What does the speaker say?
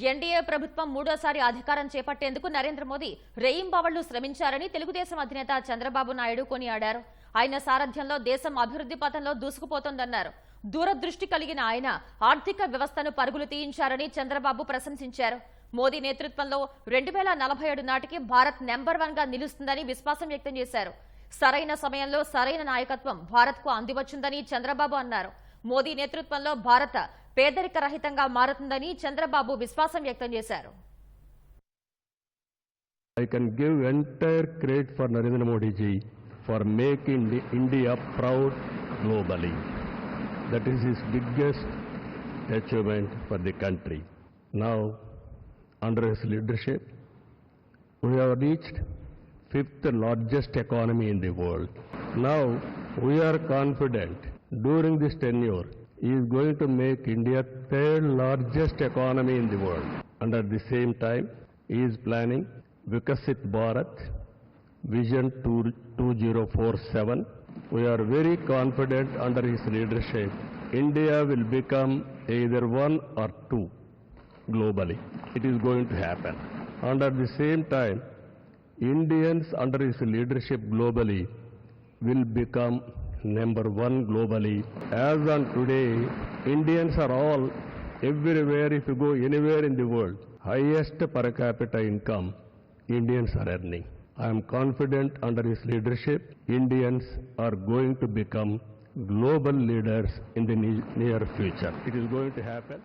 NDA ప్రభుత్వం మూడోసారి అధికారం చేపట్టేందుకు నరేంద్ర మోదీ రేయింబవళ్ళు శ్రమించారని తెలుగుదేశం అధినేత చంద్రబాబు నాయుడు కొనియాడారు. ఆయన సారథ్యంలో దేశం అభివృద్ధి పథంలో దూసుకుపోతోందన్నారు. దూరదృష్టి కలిగిన ఆయన ఆర్థిక వ్యవస్థను పరుగులు తీయించారని చంద్రబాబు ప్రశంసించారు. మోదీ నేతృత్వంలో రెండు వేల నలభై ఏడు నాటికి భారత్ నెంబర్ వన్గా నిలుస్తుందని విశ్వాసం వ్యక్తం చేశారు. సరైన సమయంలో సరైన నాయకత్వం భారత్కు అందివచ్చిందని చంద్రబాబు అన్నారు. మోదీ నేతృత్వంలో భారత్ పేదరిక రహితంగా మారుతుందని చంద్రబాబు విశ్వాసం వ్యక్తం చేశారు I can give entire credit for Narendra Modi ji for making the India proud globally. That is his biggest achievement for the country. Now, under his leadership, we have reached fifth largest economy in the world. Now, we are confident during this tenure, he is going to make India third largest economy in the world. And at the same time, he is planning Vikasit Bharat Vision 2 2047. We are very confident under his leadership, India will become either one or two globally. It is going to happen. And at the same time, Indians under his leadership globally will become number one globally. As on today, Indians are all everywhere, if you go anywhere in the world, highest per capita income Indians are earning. I am confident under his leadership, Indians are going to become global leaders in the near future. It is going to happen.